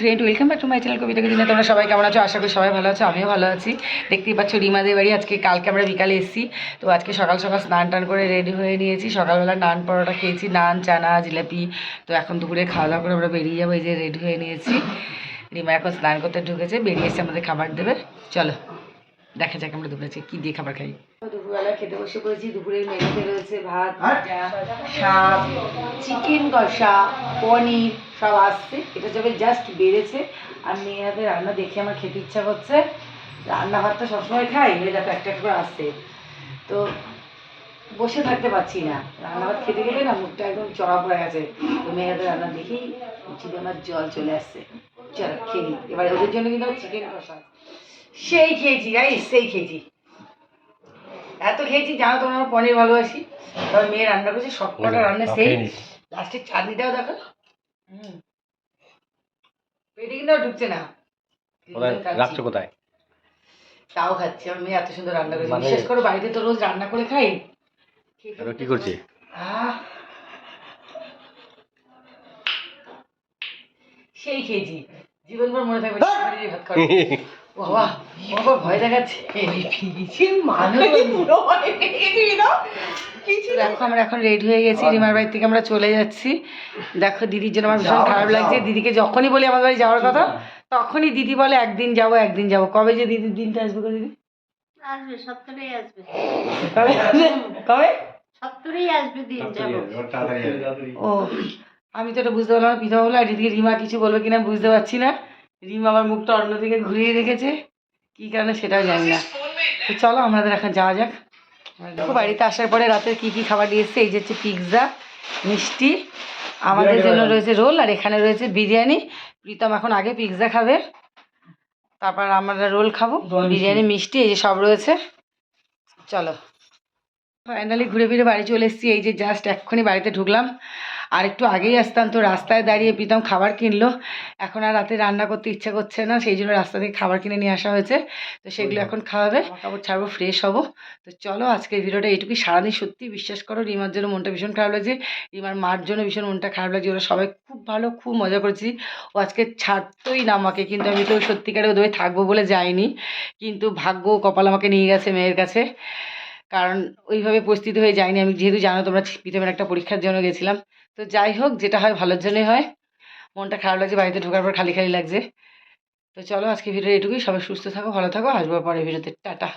Friend welcome back to my channel কবিতা দিনে তোমরা সবাই কেমন আছো? আশা করি সবাই ভালো আছো, আমিও ভালো আছি। দেখতেই পাচ্ছ রিমাদের বাড়ি, আজকে কালকে আমরা বিকালে এসেছি। তো আজকে সকাল সকাল স্নান টান করে রেডি হয়ে নিয়েছি। সকালবেলা নান পরোটা খেয়েছি, নান, চানা, জিলাপি। তো এখন দুপুরে খাওয়া দাওয়া করে আমরা বেরিয়ে যাব, এই যে রেডি হয়ে নিয়েছি। রিমা এখন স্নান করতে ঢুকেছে, বেরিয়ে এসে আমাদের খাবার দেবে। চলো, দেখা যাক আমরা দুপুরে কী দিয়ে খাবার খাই। দুপুরবেলা খেতে বসে পড়েছি। দুপুরের মেনুতে রয়েছে ভাত শাক চিকেন কষা পনির সব আসছে। এটা যবে জাস্ট বেড়েছে। আর মেয়ে রান্না দেখে আমার খেতে ইচ্ছা করছে। রান্না ভাতটা সবসময় খাই এই দেখো একটা একটা করে আসছে তো বসে থাকতে পারছি না। রান্না ভাত খেতে গেলে না মুখটা একদম চড়া পড়ে গেছে। তো মেয়ে রান্না দেখেই আমার জল চলে আসছে। চলো খেয়ে। এবার ওদের জন্য কিন্তু চিকেন কষা। সেই খেয়েছি গাই সেই খেয়েছি। এত খেয়েছি জানো তোমরা আমার পনির ভালোবাসি। তবে মেয়ে রান্না করেছে সব কটা রান্না সেই লাস্টের চাটনিটাও দেখো হুম। পেটে কিন্তু ঢুকছে না। রাখছো কোথায়? তাও খাচ্ছি আমার মেয়ে এত সুন্দর রান্না করেছে মানে- বিশেষ করে বাড়িতে তো রোজ রান্না করে খাই। কি করছে? সেই খেয়েছি। জীবনভর মনে থাকবে ভাত খাওয়া বাবা বাবা ভয় দেখাচ্ছে। দেখো আমরা এখন রেডি হয়ে গেছি রিমার বাড়ি থেকে আমরা চলে যাচ্ছি। দেখো দিদির জন্য আমার ভীষণ খারাপ লাগছে। দিদিকে যখনই বলি আমার বাড়ি যাওয়ার কথা তখনই দিদি বলে একদিন যাব একদিন যাব। কবে যে দিদির দিনটা আসবে গো দিদি? আসবে আসবে। কবে? কবে? আসবে দিন যাব। ও আমি তো এটা বুঝতে পারলাম না পিতা বলো আর এদিকে রিমা কিছু বলবে কিনা বুঝতে পারছি না। রিমা আমার মুখটা অন্যদিকে ঘুরিয়ে রেখেছে। কী কারণে সেটাও জানি না। তো চলো আমাদের এখন যাওয়া যাক। দেখো বাড়িতে আসার পরে রাতের কি কি খাবার দিয়ে এসছে এই যে হচ্ছে পিৎজা মিষ্টি আমাদের জন্য রয়েছে রোল আর এখানে রয়েছে বিরিয়ানি। প্রীতম এখন আগে পিৎজা খাবে তারপর আমরা রোল খাব বিরিয়ানি মিষ্টি এই যে সব রয়েছে। চলো। ফাইনালি ঘুরে ফিরে বাড়ি চলে এসেছি এই যে জাস্ট এক্ষুনি বাড়িতে ঢুকলাম। আর একটু আগেই আসতাম তো রাস্তায় দাঁড়িয়ে প্রীতম খাবার কিনলো। এখন আর রাতে রান্না করতে ইচ্ছা করছে না সেই জন্য রাস্তা থেকে খাবার কিনে নিয়ে আসা হয়েছে। তো সেগুলো এখন খাওয়াবে কাপড় ছাড়বো ফ্রেশ হব। তো চলো আজকের ভিডিওটা এইটুকুই সারাদিন সত্যি বিশ্বাস করো রিমার জন্য মনটা ভীষণ খারাপ লাগছে। রিমার মার জন্য ভীষণ মনটা খারাপ লাগছে। ওরা সবাই খুব ভালো খুব মজা করেছি। ও আজকে ছাড়তোই না আমাকে কিন্তু আমি তো সত্যিকারে ওদের থাকব বলে যাইনি। কিন্তু ভাগ্য কপাল আমাকে নিয়ে গেছে মেয়ের কাছে। কারণ ওইভাবে প্রস্তুত হয়ে যায়নি। আমি যেহেতু জানো তোমরা প্রথমের একটা পরীক্ষার জন্য গেছিলাম। তো যাই হোক, যেটা হয় ভালোর জন্যই হয়। মনটা খারাপ লাগছে, বাড়িতে ঢোকার পর খালি খালি লাগছে। তো চলো আজকে ভিডিও এটুকুই। সবাই সুস্থ থাকো, ভালো থাকো। আসব পরে ভিডিওতে। টাটা।